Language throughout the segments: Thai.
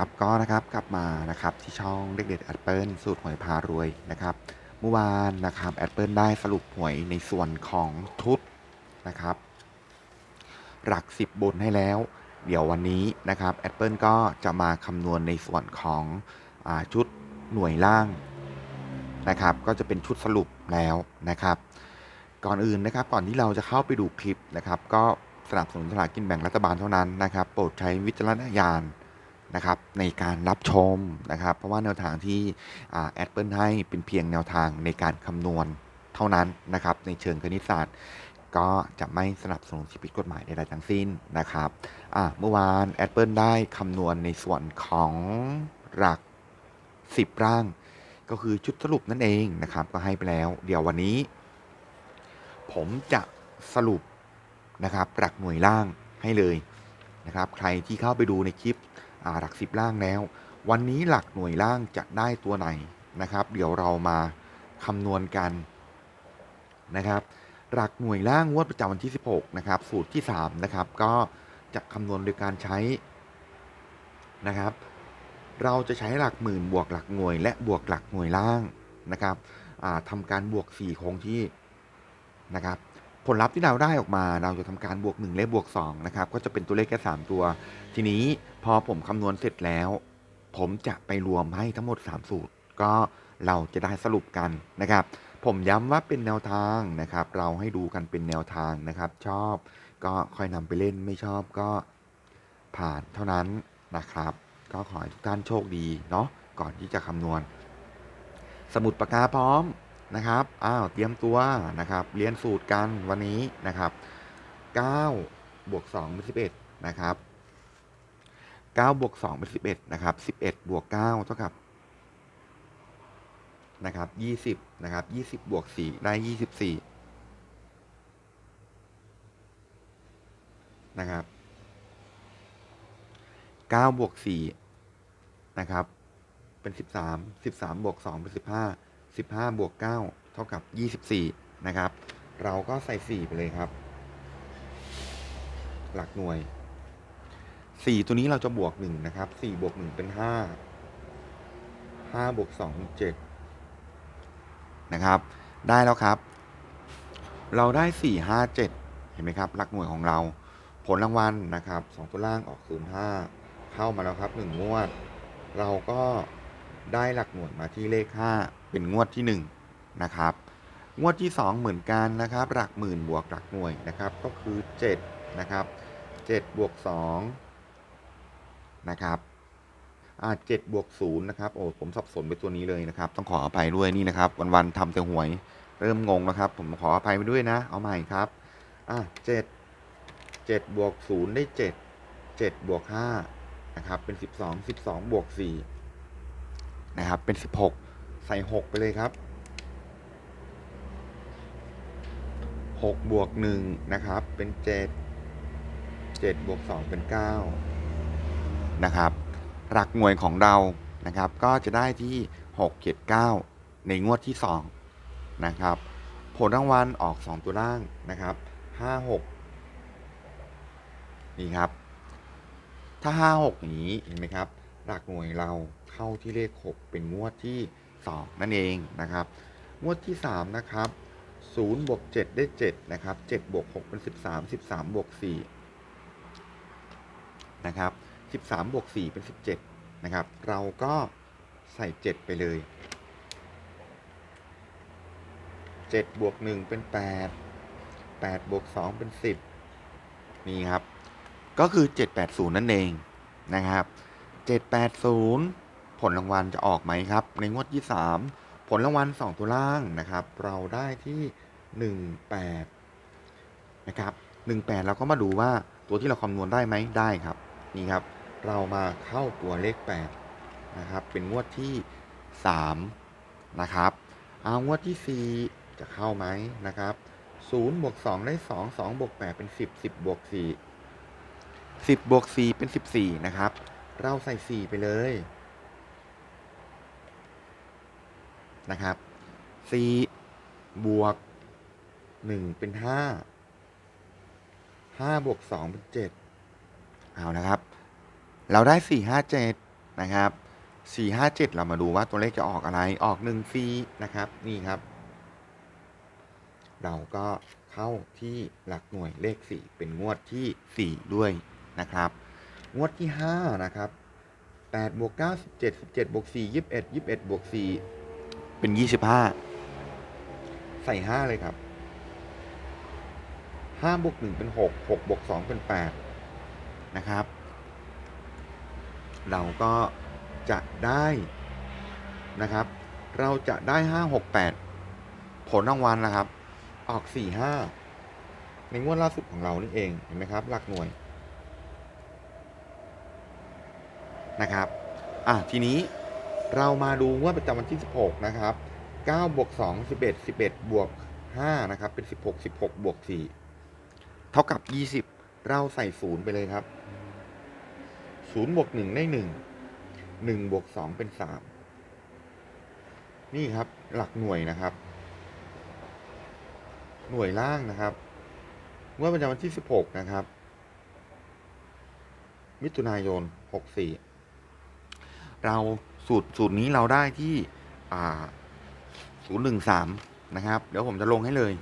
ครับก็นะครับกลับมานะครับที่ช่องเด็กเด็ดแอดเปิลสูตรหวยพารวยนะครับเมื่อวานนะครับแอดเปิลได้สรุปหวยในส่วนของทุบนะครับ หลักสิบบนให้แล้ว เดี๋ยววันนี้นะครับแอดเปิลก็จะมาคำนวณในส่วนของอชุดหน่วยล่างนะครับ ก็จะเป็นชุดสรุปแล้วนะครับ ก่อนอื่นนะครับก่อนที่เราจะเข้าไปดูคลิปนะครับ ก็สนับสนุนสลากกินแบ่งรัฐบาลเท่านั้นนะครับ โปรดใช้วิจารณญาณ นะครับในการรับชมนะครับ เพราะว่าแนวทางที่แอดเปิลให้เป็นเพียงแนวทางในการคำนวณเท่านั้นนะครับในเชิงคณิตศาสตร์ ก็จะไม่สนับสนุนสิ่งผิดกฎหมายใดๆทั้งสิ้นนะครับเมื่อวานแอดเปิลได้คำนวณในส่วนของหลัก 10 ร่าง ก็คือชุดสรุปนั่นเองนะครับ ก็ให้ไปแล้ว เดี๋ยววันนี้ ผมจะสรุปนะครับหลักหน่วยล่างให้เลยนะครับ ใครที่เข้าไปดูในคลิป หลักสิบล่างแล้ว วันนี้หลักหน่วยล่างจะได้ตัวไหนนะครับ เดี๋ยวเรามาคำนวณกันนะครับ หลักหน่วยล่างงวดประจำวันที่ 16 นะครับ สูตรที่ 3 นะครับ ก็จะคำนวณโดยการใช้นะครับ เราจะใช้หลักหมื่นบวกหลักหน่วย และบวกหลักหน่วยล่างนะครับทำการบวก 4 คงที่นะครับ ผลลัพธ์ที่เราได้ออกมาเราจะทำการบวก 1 และบวก2นะครับก็จะเป็นตัวเลขแค่3ตัว ทีนี้พอผมคำนวณเสร็จแล้ว ผมจะไปรวมให้ทั้งหมด 3 สูตร ก็เราจะได้สรุปกันนะครับ ผมย้ำว่าเป็นแนวทางนะครับ เราให้ดูกันเป็นแนวทางนะครับ ชอบก็ค่อยนำไปเล่นไม่ชอบก็ผ่านเท่านั้นนะครับ ก็ขอให้ทุกท่านโชคดีเนาะก่อนที่จะคำนวณ สมุดปากกาพร้อม นะครับ อ้าว เตรียมตัวนะครับ เรียนสูตรกันวันนี้นะครับ9บวก2เป็น11นะครับ9บวก2เป็น11นะครับ11บวก9เท่ากับนะครับ20นะครับ20บวก4ได้ 24นะครับ9บวก4นะครับเป็น 13 13บวก2เป็น15 15 บวก 9 เท่ากับ 24 นะครับ เราก็ใส่ 4 ไปเลยครับ หลักหน่วย 4 ตัวนี้เราจะบวก 1 นะครับ 4 บวก 1 เป็น 5 5 บวก2เป็น7นะครับ ได้แล้วครับ เราได้ 4 5 7 เห็นไหมครับ หลักหน่วยของเรา ผลรางวัลนะครับ 2 ตัวล่างออก 05 เข้ามาแล้วครับ 1 งวด เราก็ได้หลักหน่วยมาที่เลข 5 เป็นงวดที่ 1 นะครับ งวดที่ 2 เหมือนกันนะครับ หลักหมื่นบวกหลักหน่วยนะครับ ก็คือ7นะครับ7บวก2นะครับอ่า7บวก0นะครับ โอ้ ผมสับสนไปตัวนี้เลยนะครับ ต้องขออภัยด้วยนี่นะครับ วันๆทำแต่หวย เริ่มงงนะครับ ผมขออภัยไปด้วยนะ เอาใหม่ครับ อะ7 7บวก0ได้7 7บวก5นะครับ เป็น12 12บวก4นะครับ เป็น16 ใส่ 6 ไปเลยครับ 6 บวก 1 นะครับ เป็น 7 7 บวก 2 เป็น 9 นะครับ หลักหน่วยของเรานะครับ ก็จะได้ที่ 6 7 9 ในงวดที่ 2 นะครับ ผลรางวัลออก 2 ตัวล่างนะครับ 5 6 นี่ครับ ถ้า 5 6 นี้เห็นไหมครับหลักหน่วยเราเข้าที่เลข 6 เป็นงวดที่ 2 นั่นเองนะครับ งวดที่ 3 นะครับ0บวก7ได้ 7 นะครับ7บวก6เป็น 13 13บวก4นะครับ13บวก4เป็น 17 นะครับ เราก็ใส่ 7 ไปเลย 7บวก1เป็น 8 8บวก2เป็น 10 นี่ครับ ก็คือ 780 นั่นเองนะครับ 780 ผลรางวัลจะออกไหมครับ ในงวดที่ 3 ผลรางวัล 2 ตัวล่างนะครับ เราได้ที่ 18 นะครับ 18 เราก็มาดูว่าตัวที่เราคำนวณได้ไหมได้ครับ นี่ครับ เรามาเข้าตัวเลข 8 นะครับ เป็นงวดที่ 3 นะครับ เอางวดที่ 4 จะเข้าไหมนะครับ0บวก2ได้ 2 2บวก8เป็น 10 10บวก4 10บวก4เป็น 14 นะครับ เราใส่ 4 ไปเลย นะครับ4บวก 1 เป็น 5 5 บวก 2 เป็น 7 เอานะครับ เราได้ 4 5 7 นะครับ 4 5 7 เรามาดูว่าตัวเลขจะออกอะไรออก1 4นะครับ นี่ครับ เราก็เข้าที่หลักหน่วยเลข 4 เป็นงวดที่ 4 ด้วยนะครับ งวดที่ 5 นะครับ8บวก9 17 17บวก4 21 21บวก4 เป็น25ใส่5เลยครับ5บวก1เป็น6 6บวก2เป็น8นะครับ เราก็จะได้นะครับ เราจะได้5 6 8ผลรางวัลนะครับ ออก4 5ในงวดล่าสุดของเรานี่เองเห็นไหมครับ หลักหน่วยนะครับ อะทีนี้ เรามาดูงวดประจำวันที่ 16 นะครับ9บวก2 11 11 บวก5นะครับ เป็น 16 16 บวก 4 เท่ากับ 20 เราใส่ 0 ไปเลยครับ 0 บวก 1 ได้ 1 1 บวก 2 เป็น 3 นี่ครับหลักหน่วยนะครับ หน่วยล่างนะครับงวดประจำวันที่ 16 นะครับ มิถุนายน 64 เรา สูตรสูตรนี้เราได้ที่อ่า013นะครับ เดี๋ยวผมจะลงให้เลย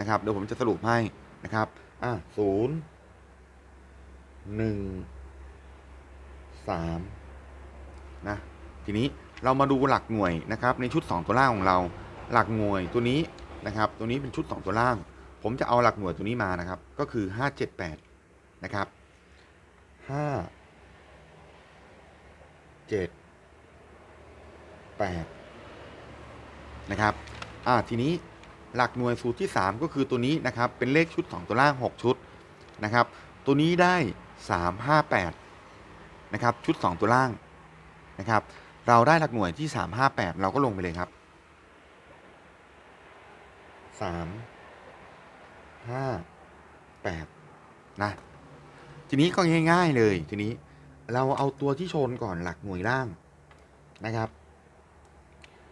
นะครับ เดี๋ยวผมจะสรุปให้นะครับ อะ0 1 3นะ ทีนี้เรามาดูหลักหน่วยนะครับ ในชุด 2 ตัวล่างของเรา หลักหน่วยตัวนี้นะครับ ตัวนี้เป็นชุด 2 ตัวล่าง ผมจะเอาหลักหน่วยตัวนี้มานะครับ ก็คือ 578 นะครับ 5 7 8นะครับอ่าทีนี้หลักหน่วยสูตรที่ 3 ก็คือตัวนี้นะครับ เป็นเลขชุด 2 ตัวล่าง 6 ชุดนะครับ ตัวนี้ได้ 3 5 8นะครับ ชุด 2 ตัวล่างนะครับ เราได้หลักหน่วยที่ 3 5 8 เราก็ลงไปเลยครับ 3 5 8นะทีนี้ก็ง่าย ๆเลยทีนี้เราเอาตัวที่ชนก่อนหลักหน่วยล่างนะครับ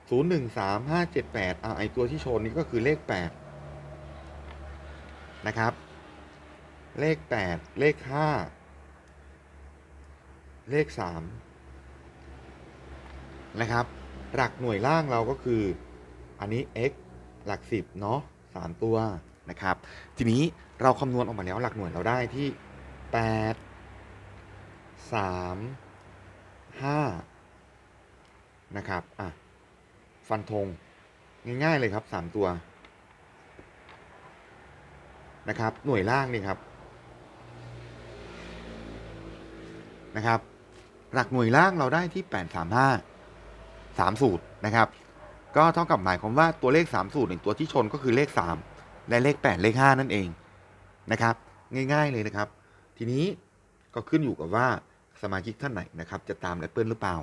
0 1 3 5 7 8อ่าไอตัวที่ชนนี้ก็คือเลข8นะครับ เลข8เลข5เลข3นะครับ หลักหน่วยล่างเราก็คือ อันนี้ x หลัก10เนาะ3ตัวนะครับ ทีนี้เราคำนวณออกมาแล้วหลักหน่วยเราได้ที่8 3 5นะครับ อะ ฟันธงง่ายๆเลยครับ3ตัวนะครับ หน่วยล่างนี่ครับนะครับ หลักหน่วยล่างเราได้ที่ 835 3 สูตรนะครับ ก็เท่ากับหมายความว่าตัวเลข 3 สูตรหนึ่งตัวที่ชนก็คือเลข 3 และเลข 8 เลข 5 นั่นเองนะครับ ง่ายๆเลยนะครับ ทีนี้ก็ขึ้นอยู่กับว่าสมาชิกท่านไหนนะครับ จะตามแอปเปิลหรือเปล่า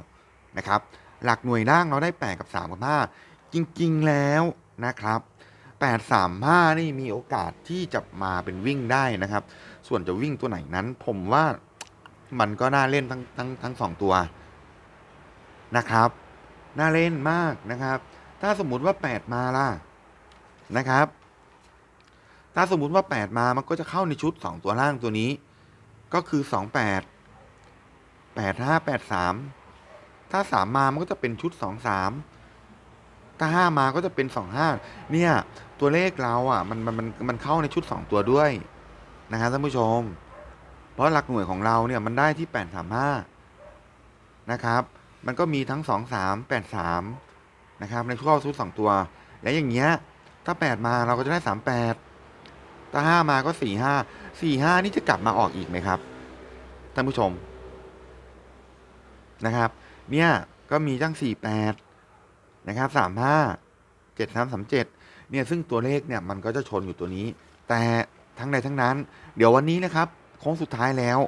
นะครับ หลักหน่วยล่างเราได้ 8 กับ 3 กับ 5 จริงๆแล้วนะครับ 8 3 5 นี่มีโอกาสที่จะมาเป็นวิ่งได้นะครับ ส่วนจะวิ่งตัวไหนนั้น ผมว่ามันก็น่าเล่นทั้งทั้งทั้งสองตัวนะครับ น่าเล่นมากนะครับ ถ้าสมมุติว่า 8 มาล่ะนะครับ ถ้าสมมุติว่า 8 มามันก็จะเข้าในชุด 2 ตัวล่างตัวนี้ ก็คือ 28 8 5 ถ้า3มมามันก็จะเป็นชุด2 3ถ้า5มาก็จะเป็น2 5เนี่ย ตัวเลขเราอะมันมันมันมันเข้าในชุด2ตัวด้วยนะครับท่านผู้ชม เพราะหลักหน่วยของเราเนี่ยมันได้ที่8 3 5นะครับ มันก็มีทั้ง2 3 8 3นะครับ ในชุดเข้าชุด2ตัว และอย่างเงี้ย ถ้า8มาเราก็จะได้3 8ถ้า5มาก็4 5 4 5นี่จะกลับมาออกอีกไหมครับท่านผู้ชมนะครับ เนี่ย ก็มีตั้ง 48 นะครับ 35 73 37 เนี่ย ซึ่งตัวเลขเนี่ยมันก็จะชนอยู่ตัวนี้ แต่ทั้งใดทั้งนั้น เดี๋ยววันนี้นะครับโค้งสุดท้ายแล้ว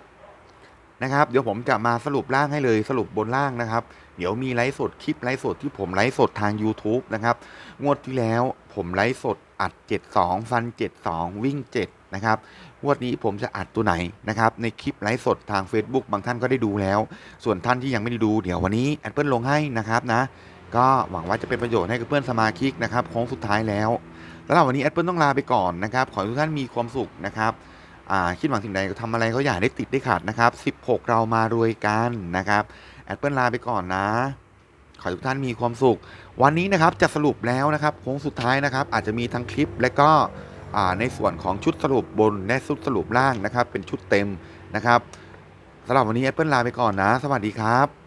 นะครับ เดี๋ยวผมจะมาสรุปล่างให้เลยสรุปบนล่างนะครับ เดี๋ยวมีไลฟ์สดคลิปไลฟ์สดที่ผมไลฟ์สดทาง YouTube นะครับ งวดที่แล้ว ผมไลฟ์สดอัด 72 ฟัน 72 วิ่ง 7 นะครับงวดนี้ผมจะอัดตัวไหนนะครับ ในคลิปไลฟ์สดทาง Facebook บางท่านก็ได้ดูแล้ว ส่วนท่านที่ยังไม่ได้ดู เดี๋ยววันนี้แอดเปิลลงให้นะครับนะ ก็หวังว่าจะเป็นประโยชน์ให้กับเพื่อนสมาชิกนะครับโค้งสุดท้ายแล้วแล้ววันนี้แอดเปิลต้องลาไปก่อนนะครับ ขอให้ทุกท่านมีความสุขนะครับคิดหวังสิ่งใดก็ทำอะไรก็อย่าได้ติดได้ขาดนะครับ 16 เรามารวยกันนะครับ แอดเปิลลาไปก่อนนะ ขอให้ทุกท่านมีความสุข วันนี้นะครับจะสรุปแล้วนะครับโค้งสุดท้ายนะครับ อาจจะมีทั้งคลิปและก็ในส่วนของชุดสรุปบนและชุดสรุปล่างนะครับ เป็นชุดเต็มนะครับสำหรับวันนี้แอปเปิลลาไปก่อนนะ สวัสดีครับ